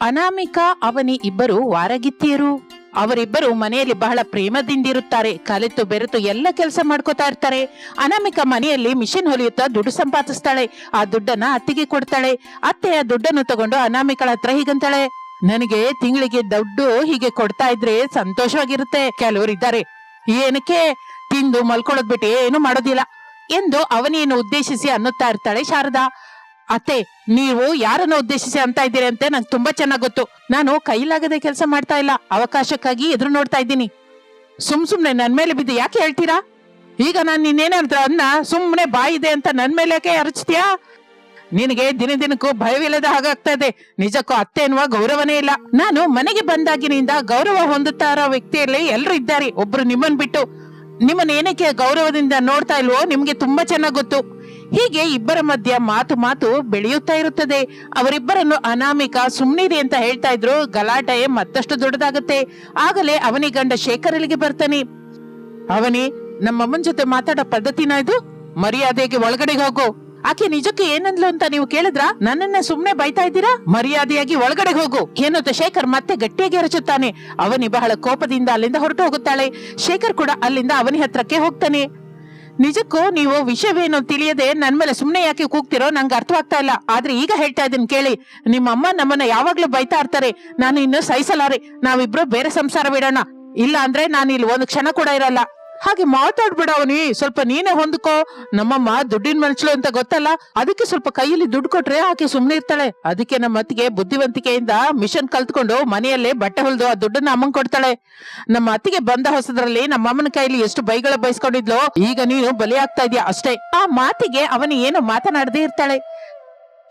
ಅನಾಮಿಕಾ ಅವನಿ ಇಬ್ಬರು ವಾರಗಿತ್ತಿಯರು. ಅವರಿಬ್ಬರು ಮನೆಯಲ್ಲಿ ಬಹಳ ಪ್ರೇಮದಿಂದಿರುತ್ತಾರೆ. ಕಲಿತು ಬೆರೆತು ಎಲ್ಲ ಕೆಲಸ ಮಾಡ್ಕೋತಾ ಇರ್ತಾರೆ. ಅನಾಮಿಕಾ ಮನೆಯಲ್ಲಿ ಮಿಷಿನ್ ಹೊಲಿಯುತ್ತಾ ದುಡ್ಡು ಸಂಪಾದಿಸ್ತಾಳೆ. ಆ ದುಡ್ಡನ್ನ ಅತ್ತಿಗೆ ಕೊಡ್ತಾಳೆ. ಅತ್ತೆ ಆ ದುಡ್ಡನ್ನು ತಗೊಂಡು ಅನಾಮಿಕಳ ಹತ್ರ ಹೀಗಂತಾಳೆ, ನನಗೆ ತಿಂಗಳಿಗೆ ದುಡ್ಡು ಹೀಗೆ ಕೊಡ್ತಾ ಇದ್ರೆ ಸಂತೋಷವಾಗಿರುತ್ತೆ. ಕೆಲವರು ಇದ್ದಾರೆ, ಏನಕ್ಕೆ ತಿಂದು ಮಲ್ಕೊಳ್ಳೋದ್ ಬಿಟ್ಟು ಏನು ಮಾಡೋದಿಲ್ಲ. ಎಂದು ಅವನಿಯನ್ನು ಉದ್ದೇಶಿಸಿ ಅನ್ನುತ್ತಾ ಇರ್ತಾಳೆ ಶಾರದಾ. ಅತ್ತೆ, ನೀವು ಯಾರನ್ನ ಉದ್ದೇಶಿಸಿ ಅಂತ ಇದ್ದೀರಿ ಅಂತ ನಂಗೆ ತುಂಬಾ ಚೆನ್ನಾಗ್ ಗೊತ್ತು. ನಾನು ಕೈಲಾಗದೆ ಕೆಲಸ ಮಾಡ್ತಾ ಇಲ್ಲ. ಅವಕಾಶಕ್ಕಾಗಿ ಎದುರು ನೋಡ್ತಾ ಇದ್ದೀನಿ. ಸುಮ್ ಸುಮ್ನೆ ನನ್ ಮೇಲೆ ಬಿದ್ದು ಯಾಕೆ ಹೇಳ್ತೀರಾ? ಈಗ ನಾನು ನಿನ್ನೇನಂದ್ರ ಅನ್ನ ಸುಮ್ಮನೆ ಬಾಯಿದೆ ಅಂತ ನನ್ ಮೇಲೆ ಯಾಕೆ ಅರಚ್ತೀಯಾ? ನಿನಗೆ ದಿನ ದಿನಕ್ಕೂ ಭಯವಿಲ್ಲದ ಹಾಗಾಗ್ತಾ ಇದೆ. ನಿಜಕ್ಕೂ ಅತ್ತೆ ಎನ್ನುವ ಗೌರವನೇ ಇಲ್ಲ. ನಾನು ಮನೆಗೆ ಬಂದಾಗಿನಿಂದ ಗೌರವ ಹೊಂದುತ್ತಾ ಇರೋ ವ್ಯಕ್ತಿಯಲ್ಲಿ ಎಲ್ಲರೂ ಇದ್ದಾರೆ. ಒಬ್ರು ನಿಮ್ಮನ್ ಬಿಟ್ಟು ನಿಮ್ಮನ್ನ ಏನಕ್ಕೆ ಗೌರವದಿಂದ ನೋಡ್ತಾ ಇಲ್ವೋ ನಿಮ್ಗೆ ತುಂಬಾ ಚೆನ್ನಾಗ್ ಗೊತ್ತು. ಹೀಗೆ ಇಬ್ಬರ ಮಧ್ಯ ಮಾತು ಮಾತು ಬೆಳೆಯುತ್ತಾ ಇರುತ್ತದೆ. ಅವರಿಬ್ಬರನ್ನು ಅನಾಮಿಕ ಸುಮ್ನಿರಿ ಅಂತ ಹೇಳ್ತಾ ಇದ್ರು. ಗಲಾಟೆ ಮತ್ತಷ್ಟು ದೊಡ್ಡದಾಗುತ್ತೆ. ಆಗಲೇ ಅವನಿ ಗಂಡ ಶೇಖರಲ್ಲಿಗೆ ಬರ್ತಾನೆ. ಅವನಿ ನಮ್ಮಮ್ಮನ ಜೊತೆ ಮಾತಾಡೋ ಪದ್ಧತಿನ ಇದು? ಮರ್ಯಾದೆಗೆ ಒಳಗಡೆ ಹೋಗು. ಆಕೆ ನಿಜಕ್ಕೆ ಏನಂದ್ಲು ಅಂತ ನೀವು ಕೇಳಿದ್ರ? ನನ್ನನ್ನ ಸುಮ್ನೆ ಬೈತಾ ಇದ್ದೀರಾ? ಮರ್ಯಾದೆಯಾಗಿ ಒಳಗಡೆ ಹೋಗು. ಏನಂತ ಶೇಖರ್ ಮತ್ತೆ ಗಟ್ಟಿಯಾಗಿ ಅರಚುತ್ತಾನೆ. ಅವನಿ ಬಹಳ ಕೋಪದಿಂದ ಅಲ್ಲಿಂದ ಹೊರಟು ಹೋಗುತ್ತಾಳೆ. ಶೇಖರ್ ಕೂಡ ಅಲ್ಲಿಂದ ಅವನಿ ಹತ್ರಕ್ಕೆ ಹೋಗ್ತಾನೆ. ನಿಜಕ್ಕೂ ನೀವು ವಿಷಯವೇನು ತಿಳಿಯದೆ ನನ್ ಮೇಲೆ ಸುಮ್ನೆ ಯಾಕೆ ಕೂಗ್ತಿರೋ ನಂಗೆ ಅರ್ಥವಾಗ್ತಾ ಇಲ್ಲ. ಆದ್ರೆ ಈಗ ಹೇಳ್ತಾ ಇದೀನಿ ಕೇಳಿ. ನಿಮ್ಮ ಅಮ್ಮ ನಮ್ಮನ್ನ ಯಾವಾಗ್ಲೂ ಬೈತಾ ಇರ್ತಾರೆ. ನಾನು ಇನ್ನು ಸಹಿಸಲಾರೆ ನಾವಿಬ್ರು ಬೇರೆ ಸಂಸಾರ ಬಿಡೋಣ. ಇಲ್ಲ ಅಂದ್ರೆ ನಾನು ಇಲ್ಲಿ ಒಂದು ಕ್ಷಣ ಕೂಡ ಇರಲ್ಲ. ಹಾಗೆ ಮಾತಾಡ್ಬೇಡ ಅವನಿ. ಸ್ವಲ್ಪ ನೀನೇ ಹೊಂದ್ಕೋ. ನಮ್ಮಮ್ಮ ದುಡ್ಡಿನ ಮನುಷ್ಯಳು ಅಂತ ಗೊತ್ತಲ್ಲ? ಅದಕ್ಕೆ ಸ್ವಲ್ಪ ಕೈಯಲ್ಲಿ ದುಡ್ಡು ಕೊಟ್ರೆ ಆಕೆ ಸುಮ್ನೆ ಇರ್ತಾಳೆ. ಅದಕ್ಕೆ ನಮ್ಮ ಅತ್ತಿಗೆ ಬುದ್ಧಿವಂತಿಕೆಯಿಂದ ಮಿಷನ್ ಕಲ್ತ್ಕೊಂಡು ಮನೆಯಲ್ಲೇ ಬಟ್ಟೆ ಹೊಲ್ದು ಆ ದುಡ್ಡನ್ನ ಅಮ್ಮಂಗ್ ಕೊಡ್ತಾಳೆ. ನಮ್ಮ ಅತ್ತಿಗೆ ಬಂದ ಹೊಸದ್ರಲ್ಲಿ ನಮ್ಮಮ್ಮನ ಕೈಯಲ್ಲಿ ಎಷ್ಟು ಬೈಗಳ ಬಯಸ್ಕೊಂಡಿದ್ಲು ಈಗ ನೀನು ಬಲಿ ಆಗ್ತಾ ಇದೀಯ ಅಷ್ಟೇ. ಆ ಮಾತಿಗೆ ಅವನು ಏನು ಮಾತನಾಡದೇ ಇರ್ತಾಳೆ.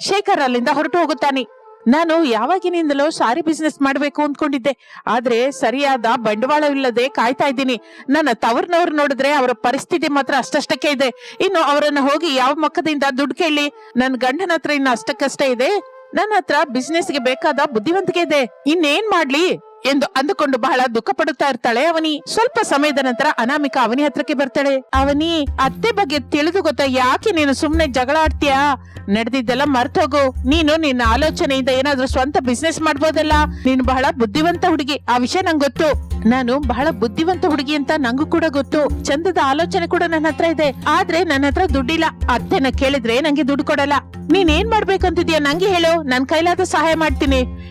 ಶೇಖರ್ ಅಲ್ಲಿಂದ ಹೊರಟು ಹೋಗುತ್ತಾನೆ. ನಾನು ಯಾವಾಗಿನಿಂದಲೋ ಸಾರಿ ಬಿಸ್ನೆಸ್ ಮಾಡ್ಬೇಕು ಅಂದ್ಕೊಂಡಿದ್ದೆ ಆದ್ರೆ ಸರಿಯಾದ ಬಂಡವಾಳವಿಲ್ಲದೆ ಕಾಯ್ತಾ ಇದ್ದೀನಿ. ನನ್ನ ತವರ್ನವ್ರು ನೋಡಿದ್ರೆ ಅವರ ಪರಿಸ್ಥಿತಿ ಮಾತ್ರ ಅಷ್ಟಷ್ಟಕ್ಕೆ ಇದೆ. ಇನ್ನು ಅವರನ್ನ ಹೋಗಿ ಯಾವ ಮಕ್ಕದಿಂದ ದುಡ್ಡು ಕೇಳಿ? ನನ್ನ ಗಂಡನ ಹತ್ರ ಇನ್ನು ಅಷ್ಟಕ್ಕಷ್ಟೇ ಇದೆ. ನನ್ನ ಹತ್ರ ಬಿಸ್ನೆಸ್ಗೆ ಬೇಕಾದ ಬುದ್ಧಿವಂತಿಕೆ ಇದೆ. ಇನ್ನೇನ್ ಮಾಡ್ಲಿ? ಎಂದು ಅಂದುಕೊಂಡು ಬಹಳ ದುಃಖ ಪಡುತ್ತಾ ಇರ್ತಾಳೆ. ಅವನಿ ಸ್ವಲ್ಪ ಸಮಯದ ನಂತರ ಅನಾಮಿಕಾ ಅವನಿ ಹತ್ರಕ್ಕೆ ಬರ್ತಾಳೆ. ಅವನಿ, ಅತ್ತೆ ಬಗ್ಗೆ ತಿಳಿದು ಗೊತ್ತಾ? ಯಾಕೆ ನೀನು ಸುಮ್ನೆ ಜಗಳ ಆಡ್ತೀಯಾ? ನಡೆದಿದ್ದೆಲ್ಲ ಮರ್ತೋಗು ನೀನು ನಿನ್ನ ಆಲೋಚನೆಯಿಂದ ಏನಾದ್ರೂ ಸ್ವಂತ ಬಿಸ್ನೆಸ್ ಮಾಡ್ಬೋದಲ್ಲ? ನೀನು ಬಹಳ ಬುದ್ಧಿವಂತ ಹುಡುಗಿ. ಆ ವಿಷಯ ನಂಗೆ ಗೊತ್ತು. ನಾನು ಬಹಳ ಬುದ್ಧಿವಂತ ಹುಡುಗಿ ಅಂತ ನಂಗೂ ಕೂಡ ಗೊತ್ತು. ಚಂದದ ಆಲೋಚನೆ ಕೂಡ ನನ್ನ ಹತ್ರ ಇದೆ. ಆದ್ರೆ ನನ್ನ ಹತ್ರ ದುಡ್ಡಿಲ್ಲ. ಅತ್ತೆನ ಕೇಳಿದ್ರೆ ನಂಗೆ ದುಡ್ಡು ಕೊಡಲ್ಲ. ನೀನ್ ಏನ್ ಮಾಡ್ಬೇಕಂತಿದ್ಯಾ ನಂಗೆ ಹೇಳು. ನನ್ ಕೈಲಾದ ಸಹಾಯ ಮಾಡ್ತೀನಿ.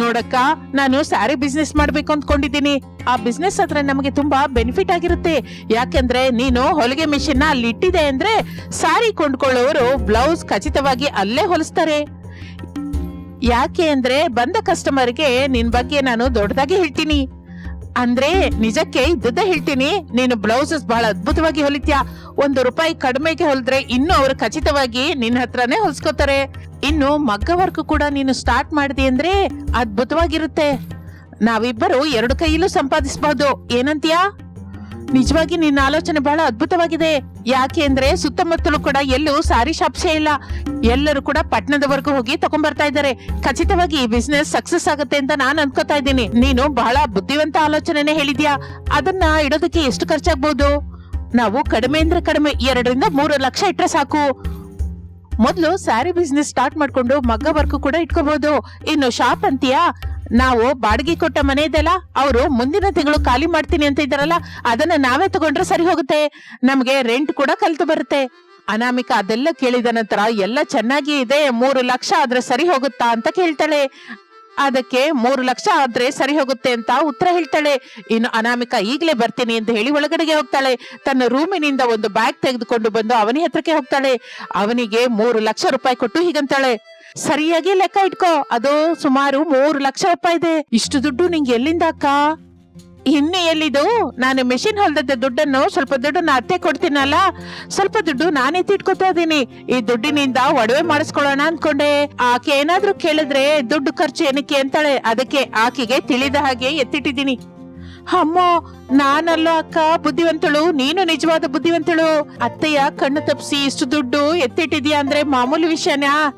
ನೋಡಕ್ಕ, ನಾನು ಸ್ಯಾರಿ ಬಿಸ್ನೆಸ್ ಮಾಡ್ಬೇಕು ಅಂದ್ಕೊಂಡಿದ್ದೀನಿ. ಆ ಬಿಸ್ನೆಸ್ ಹತ್ರ ನಮಗೆ ತುಂಬಾ ಬೆನಿಫಿಟ್ ಆಗಿರುತ್ತೆ. ಯಾಕೆಂದ್ರೆ ನೀನು ಹೊಲಿಗೆ ಮಿಷಿನ್ ಅಲ್ಲಿ ಇಟ್ಟಿದೆ ಅಂದ್ರೆ ಸಾರಿ ಕೊಂಡ್ಕೊಳ್ಳೋರು ಬ್ಲೌಸ್ ಖಚಿತವಾಗಿ ಅಲ್ಲೇ ಹೊಲಿಸ್ತಾರೆ. ಯಾಕೆ ಅಂದ್ರೆ ಬಂದ ಕಸ್ಟಮರ್ಗೆ ನಿನ್ ಬಗ್ಗೆ ನಾನು ದೊಡ್ಡದಾಗಿ ಹೇಳ್ತೀನಿ. ಅಂದ್ರೆ ನಿಜಕ್ಕೆ ಇದ್ದದ್ದೇ ಹೇಳ್ತೀನಿ, ನೀನು ಬ್ಲೌಸಸ್ ಬಹಳ ಅದ್ಭುತವಾಗಿ ಹೊಲಿತ್ಯಾ. ಒಂದು ರೂಪಾಯಿ ಕಡಿಮೆಗೆ ಹೊಲಿದ್ರೆ ಇನ್ನು ಅವರು ಖಚಿತವಾಗಿ ನಿನ್ನ ಹತ್ರನೇ ಹೊಲ್ಸ್ಕೋತಾರೆ. ಇನ್ನು ಮಗ್ಗ ವರ್ಕ್ ಕೂಡ ನೀನು ಸ್ಟಾರ್ಟ್ ಮಾಡಿದೆ ಅಂದ್ರೆ ಅದ್ಭುತವಾಗಿರುತ್ತೆ. ನಾವಿಬ್ಬರು ಎರಡು ಕೈಯಲ್ಲೂ ಸಂಪಾದಿಸಬಹುದು ಏನಂತೀಯಾ? ನಿಜವಾಗಿ ನಿನ್ನ ಆಲೋಚನೆ ಬಹಳ ಅದ್ಭುತವಾಗಿದೆ. ಯಾಕೆ ಅಂದ್ರೆ ಸುತ್ತಮುತ್ತಲೂ ಕೂಡ ಎಲ್ಲೂ ಸಾರಿ ಶಾಪ್ಸೇ ಇಲ್ಲ. ಎಲ್ಲರೂ ಕೂಡ ಪಟ್ಟಣದವರೆಗೂ ಹೋಗಿ ತಗೊಂಡ್ಬರ್ತಾ ಇದ್ದಾರೆ. ಖಚಿತವಾಗಿ ಈ ಬಿಸ್ನೆಸ್ ಸಕ್ಸಸ್ ಆಗುತ್ತೆ ಅಂತ ನಾನು ಅನ್ಕೋತಾ ಇದ್ದೀನಿ. ನೀನು ಬಹಳ ಬುದ್ಧಿವಂತ ಆಲೋಚನೆನೇ ಹೇಳಿದ್ಯಾ? ಅದನ್ನ ಇಡೋದಕ್ಕೆ ಎಷ್ಟು ಖರ್ಚಾಗ್ಬೋದು? ನಾವು ಕಡಿಮೆ ಅಂದ್ರೆ ಕಡಿಮೆ ಎರಡರಿಂದ ಮೂರು ಲಕ್ಷ ಇಟ್ರೆ ಸಾಕು. ಮೊದಲು ಸ್ಯಾರಿ ಬಿಸ್ನೆಸ್ ಸ್ಟಾರ್ಟ್ ಮಾಡ್ಕೊಂಡು ಮಗ್ಗ ವರ್ಕ್ ಕೂಡ ಇಟ್ಕೋಬಹುದು ಇನ್ನು ಶಾಪ್ ಅಂತೀಯಾ? ನಾವು ಬಾಡಿಗೆ ಕೊಟ್ಟ ಮನೆ ಇದೆಲ್ಲ ಅವರು ಮುಂದಿನ ತಿಂಗಳು ಖಾಲಿ ಮಾಡ್ತೀನಿ ಅಂತ ಇದ್ದಾರಲ್ಲ, ಅದನ್ನ ನಾವೇ ತಗೊಂಡ್ರೆ ಸರಿ ಹೋಗುತ್ತೆ. ನಮ್ಗೆ ರೆಂಟ್ ಕೂಡ ಕಲ್ತು ಬರುತ್ತೆ. ಅನಾಮಿಕ ಅದೆಲ್ಲ ಕೇಳಿದ ನಂತರ ಎಲ್ಲ ಚೆನ್ನಾಗಿ ಇದೆ, ಮೂರು ಲಕ್ಷ ಆದ್ರೆ ಸರಿ ಹೋಗುತ್ತಾ ಅಂತ ಕೇಳ್ತಾಳೆ. ಅದಕ್ಕೆ ಮೂರು ಲಕ್ಷ ಆದ್ರೆ ಸರಿ ಹೋಗುತ್ತೆ ಅಂತ ಉತ್ತರ ಹೇಳ್ತಾಳೆ. ಇನ್ನು ಅನಾಮಿಕಾ ಈಗಲೇ ಬರ್ತೀನಿ ಅಂತ ಹೇಳಿ ಒಳಗಡೆಗೆ ಹೋಗ್ತಾಳೆ. ತನ್ನ ರೂಮಿನಿಂದ ಒಂದು ಬ್ಯಾಗ್ ತೆಗೆದುಕೊಂಡು ಬಂದು ಅವನಿ ಹತ್ರಕ್ಕೆ ಹೋಗ್ತಾಳೆ. ಅವನಿಗೆ ಮೂರು ಲಕ್ಷ ರೂಪಾಯಿ ಕೊಟ್ಟು ಹೀಗಂತಾಳೆ. ಸರಿಯಾಗಿ ಲೆಕ್ಕ ಇಟ್ಕೋ. ಅದು ಸುಮಾರು ಮೂರು ಲಕ್ಷ ರೂಪಾಯಿ ಇದೆ. ಇಷ್ಟು ದುಡ್ಡು ನಿಂಗೆ ಎಲ್ಲಿಂದ ಅಕ್ಕ? ಇನ್ನು ಎಲ್ಲಿದು? ನಾನು ಮೆಷಿನ್ ಹೊಲ್ದದ ದುಡ್ಡನ್ನು ಸ್ವಲ್ಪ ದುಡ್ಡು ನಾ ಅತ್ತೆ ಕೊಡ್ತೀನಲ್ಲ. ಸ್ವಲ್ಪ ದುಡ್ಡು ನಾನೇ ತಿಟ್ಕೋತಾ ಇದ್ದೀನಿ. ಈ ದುಡ್ಡಿನಿಂದ ಒಡವೆ ಮಾಡಿಸ್ಕೊಳ್ಳೋಣ ಅನ್ಕೊಂಡೆ ಆಕೆ ಏನಾದ್ರೂ ಕೇಳಿದ್ರೆ ದುಡ್ಡು ಖರ್ಚು ಏನಕ್ಕೆ ಅಂತಾಳೆ. ಅದಕ್ಕೆ ಆಕೆಗೆ ತಿಳಿದ ಹಾಗೆ ಎತ್ತಿಟ್ಟಿದ್ದೀನಿ. ಅಮ್ಮೋ, ನಾನಲ್ಲ ಅಕ್ಕ, ಬುದ್ಧಿವಂತಳು. ನೀನು ನಿಜವಾದ ಬುದ್ಧಿವಂತಳು. ಅತ್ತೆಯ ಕಣ್ಣು ತಪ್ಪಿಸಿ ಇಷ್ಟು ದುಡ್ಡು ಎತ್ತಿಟ್ಟಿದ್ಯಾ ಅಂದ್ರೆ ಮಾಮೂಲಿ ವಿಷಯನಾ?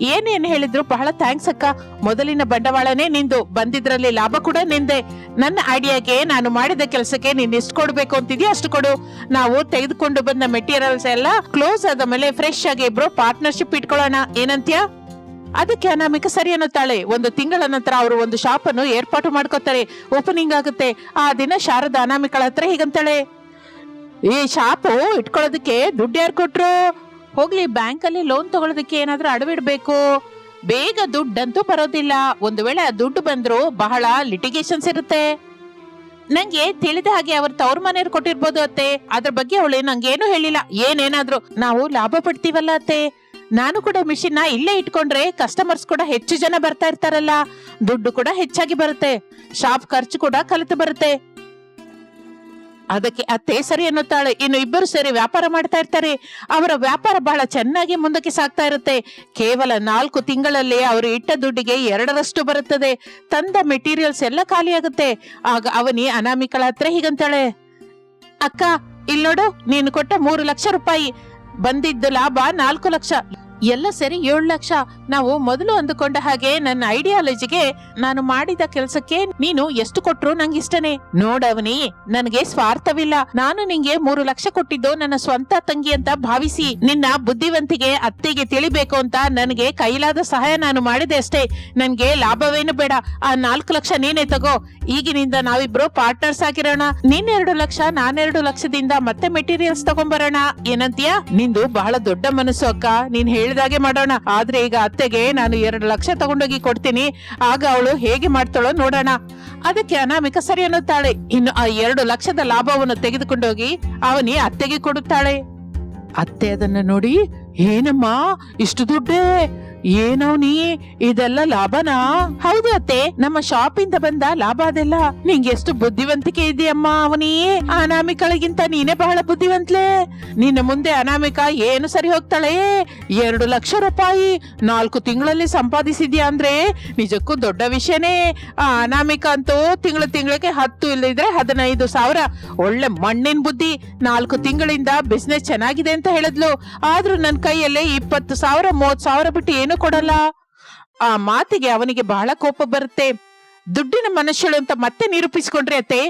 ಏನೇನ್ ಹೇಳಿದ್ರು ಬಹಳ ಥ್ಯಾಂಕ್ಸ್ ಅಕ್ಕ. ಮೊದಲಿನ ಬಂಡವಾಳನೇ ನಿಂದು. ಬಂದಿದ್ರಲ್ಲಿ ಲಾಭ ಕೂಡ ನಿಂದೆ. ನನ್ನ ಐಡಿಯಾಗೆ ನಾನು ಮಾಡಿದ ಕೆಲಸಕ್ಕೆ ನೀನ್ ಇಷ್ಟು ಕೊಡ್ಬೇಕು ಅಂತಿದ್ಯಾ ಅಷ್ಟು ಕೊಡು. ನಾವು ತೆಗೆದುಕೊಂಡು ಬಂದ ಮೆಟೀರಿಯಲ್ಸ್ ಎಲ್ಲ ಕ್ಲೋಸ್ ಆದ ಮೇಲೆ ಫ್ರೆಶ್ ಆಗಿ ಇಬ್ರು ಪಾರ್ಟ್ನರ್ಶಿಪ್ ಇಟ್ಕೊಳ್ಳೋಣ. ಏನಂತ್ಯಾ? ಅದಕ್ಕೆ ಅನಾಮಿಕ ಸರಿ ಅನ್ನುತ್ತಾಳೆ. ಒಂದು ತಿಂಗಳ ನಂತರ ಅವರು ಒಂದು ಶಾಪ್ ಅನ್ನು ಏರ್ಪಾಟು ಮಾಡ್ಕೋತಾರೆ. ಓಪನಿಂಗ್ ಆಗುತ್ತೆ. ಆ ದಿನ ಶಾರದಾ ಅನಾಮಿಕಳ ಹತ್ರ ಹೀಗಂತಾಳೆ. ಈ ಶಾಪು ಇಟ್ಕೊಳ್ಳೋದಕ್ಕೆ ದುಡ್ಡು ಯಾರು ಕೊಟ್ರು? ಹೋಗ್ಲಿ ಬ್ಯಾಂಕ್ ಅಲ್ಲಿ ಲೋನ್ ತಗೊಳ್ಳೋದಕ್ಕೆ ಏನಾದ್ರೂ ಅಡವಿಡ್ಬೇಕು. ಬೇಗ ದುಡ್ಡಂತೂ ಬರೋದಿಲ್ಲ. ಒಂದು ವೇಳೆ ಆ ದುಡ್ಡು ಬಂದ್ರು ಬಹಳ ಲಿಟಿಗೇಷನ್ಸ್ ಇರುತ್ತೆ. ನಂಗೆ ತಿಳಿದ ಹಾಗೆ ಅವ್ರ ತವ್ರ ಮನೆಯವ್ರು ಕೊಟ್ಟಿರ್ಬೋದು ಅತ್ತೆ. ಅದ್ರ ಬಗ್ಗೆ ಅವಳು ನಂಗೇನು ಹೇಳಿಲ್ಲ. ಏನೇನಾದ್ರು ನಾವು ಲಾಭ ಪಡ್ತೀವಲ್ಲ ಅತ್ತೆ. ನಾನು ಕೂಡ ಮಿಷಿನ್ ಇಲ್ಲೇ ಇಟ್ಕೊಂಡ್ರೆ ಕಸ್ಟಮರ್ಸ್ ಕೂಡ ಹೆಚ್ಚು ಜನ ಬರ್ತಾ ಇರ್ತಾರಲ್ಲ. ದುಡ್ಡು ಕೂಡ ಹೆಚ್ಚಾಗಿ ಬರುತ್ತೆ. ಶಾಪ್ ಖರ್ಚು ಕೂಡ ಕಲಿತು ಬರುತ್ತೆ. ಅದಕ್ಕೆ ಅತ್ತೆ ಸರಿ ಎನ್ನುತ್ತಾಳೆ. ಇನ್ನು ಇಬ್ಬರು ಸೇರಿ ವ್ಯಾಪಾರ ಮಾಡ್ತಾ ಇರ್ತಾರೆ. ಅವರ ವ್ಯಾಪಾರ ಬಹಳ ಚೆನ್ನಾಗಿ ಮುಂದಕ್ಕೆ ಸಾಗ್ತಾ ಇರುತ್ತೆ. ಕೇವಲ ನಾಲ್ಕು ತಿಂಗಳಲ್ಲಿ ಅವರು ಇಟ್ಟ ದುಡ್ಡಿಗೆ ಎರಡರಷ್ಟು ಬರುತ್ತದೆ. ತಂದ ಮೆಟೀರಿಯಲ್ಸ್ ಎಲ್ಲ ಖಾಲಿಯಾಗುತ್ತೆ ಆಗ ಅವನಿ ಅನಾಮಿಕಳ ಹತ್ರ ಹೀಗಂತಾಳೆ. ಅಕ್ಕ ಇಲ್ಲಿ ನೋಡು ನೀನು ಕೊಟ್ಟ ಮೂರು ಲಕ್ಷ ರೂಪಾಯಿ. ಬಂದಿದ್ದು ಲಾಭ ನಾಲ್ಕು ಲಕ್ಷ. ಎಲ್ಲ ಸರಿ ಏಳು ಲಕ್ಷ. ನಾವು ಮೊದಲು ಅಂದುಕೊಂಡ ಹಾಗೆ ನನ್ನ ಐಡಿಯಾಲಜಿಗೆ ನಾನು ಮಾಡಿದ ಕೆಲಸಕ್ಕೆ ನೀನು ಎಷ್ಟು ಕೊಟ್ರು ನಂಗೆ ಇಷ್ಟನೇ. ನೋಡವನಿ ನನಗೆ ಸ್ವಾರ್ಥವಿಲ್ಲ. ನಾನು ನಿಂಗೆ ಮೂರು ಲಕ್ಷ ಕೊಟ್ಟಿದ್ದು ನನ್ನ ಸ್ವಂತ ತಂಗಿ ಅಂತ ಭಾವಿಸಿ ನಿನ್ನ ಬುದ್ಧಿವಂತಿಗೆ ಅತ್ತೆಗೆ ತಿಳಿಬೇಕು ಅಂತ ನನಗೆ ಕೈಲಾದ ಸಹಾಯ ನಾನು ಮಾಡಿದೆ ಅಷ್ಟೇ. ನನ್ಗೆ ಲಾಭವೇನು ಬೇಡ. ಆ ನಾಲ್ಕು ಲಕ್ಷ ನೀನೇ ತಗೋ. ಈಗಿನಿಂದ ನಾವಿಬ್ರು ಪಾರ್ಟ್ನರ್ಸ್ ಆಗಿರೋಣ. ನೀನ್ ಎರಡು ಲಕ್ಷ ನಾನೆರಡು ಲಕ್ಷದಿಂದ ಮತ್ತೆ ಮೆಟೀರಿಯಲ್ಸ್ ತಗೊಂಬರೋಣ. ಏನಂತೀಯ? ನಿಂದು ಬಹಳ ದೊಡ್ಡ ಮನಸ್ಸು ಅಕ್ಕ. ನೀನ್ ಹೇಳಿದಾಗೆ ಮಾಡೋಣ. ಆದ್ರೆ ಈಗ ಅತ್ತೆಗೆ ನಾನು ಎರಡು ಲಕ್ಷ ತಗೊಂಡೋಗಿ ಕೊಡ್ತೀನಿ. ಆಗ ಅವಳು ಹೇಗೆ ಮಾಡ್ತಾಳೋ ನೋಡೋಣ. ಅದಕ್ಕೆ ಅನಾಮಿಕ ಸರಿ ಅನ್ನುತ್ತಾಳೆ. ಇನ್ನು ಆ ಎರಡು ಲಕ್ಷದ ಲಾಭವನ್ನು ತೆಗೆದುಕೊಂಡೋಗಿ ಅವನಿ ಅತ್ತೆಗೆ ಕೊಡುತ್ತಾಳೆ. ಅತ್ತೆ ಅದನ್ನ ನೋಡಿ, ಏನಮ್ಮ, ಇಷ್ಟು ದುಡ್ಡೇ? ಏನವನಿ ಇದೆಲ್ಲ ಲಾಭನಾ? ಹೌದು ಅತ್ತೆ, ನಮ್ಮ ಶಾಪ್ ಇಂದ ಬಂದ ಲಾಭ ಅದೆಲ್ಲ. ನಿಂಗೆ ಎಷ್ಟು ಬುದ್ಧಿವಂತಿಕೆ ಇದೆಯಮ್ಮ ಅವನಿ? ಅನಾಮಿಕಳಿಗಿಂತ ನೀನೇ ಬಹಳ ಬುದ್ಧಿವಂತ್ಲೆ. ನಿನ್ನ ಮುಂದೆ ಅನಾಮಿಕ ಏನು ಸರಿ ಹೋಗ್ತಾಳೆ? ಎರಡು ಲಕ್ಷ ರೂಪಾಯಿ ನಾಲ್ಕು ತಿಂಗಳಲ್ಲಿ ಸಂಪಾದಿಸಿದ್ಯಾ ಅಂದ್ರೆ ನಿಜಕ್ಕೂ ದೊಡ್ಡ ವಿಷಯನೇ. ಆ ಅನಾಮಿಕ ಅಂತೂ ತಿಂಗಳು ತಿಂಗಳಿಗೆ ಹತ್ತು ಇಲ್ಲದಿದ್ರೆ ಹದಿನೈದು ಸಾವಿರ. ಒಳ್ಳೆ ಮಣ್ಣಿನ ಬುದ್ಧಿ. ನಾಲ್ಕು ತಿಂಗಳಿಂದ ಬಿಸ್ನೆಸ್ ಚೆನ್ನಾಗಿದೆ ಅಂತ ಹೇಳಿದ್ಲು. ಆದ್ರೂ ನನ್ನ ಕೈಯಲ್ಲೇ ಇಪ್ಪತ್ತು ಸಾವಿರ, ಮೂವತ್ತು ಸಾವಿರ ಬಿಟ್ಟು ಏನು ಕೊಡಲ್ಲ? ಆ ಮಾತಿಗೆ ಅವನಿಗೆ ಬಹಳ ಕೋಪ ಬರುತ್ತೆ. ದುಡ್ಡಿನ ಮನುಷ್ಯಳು ಅಂತ ಮತ್ತೆ ನಿರೂಪಿಸಿಕೊಂಡ್ರೆ ಅತ್ತೆ,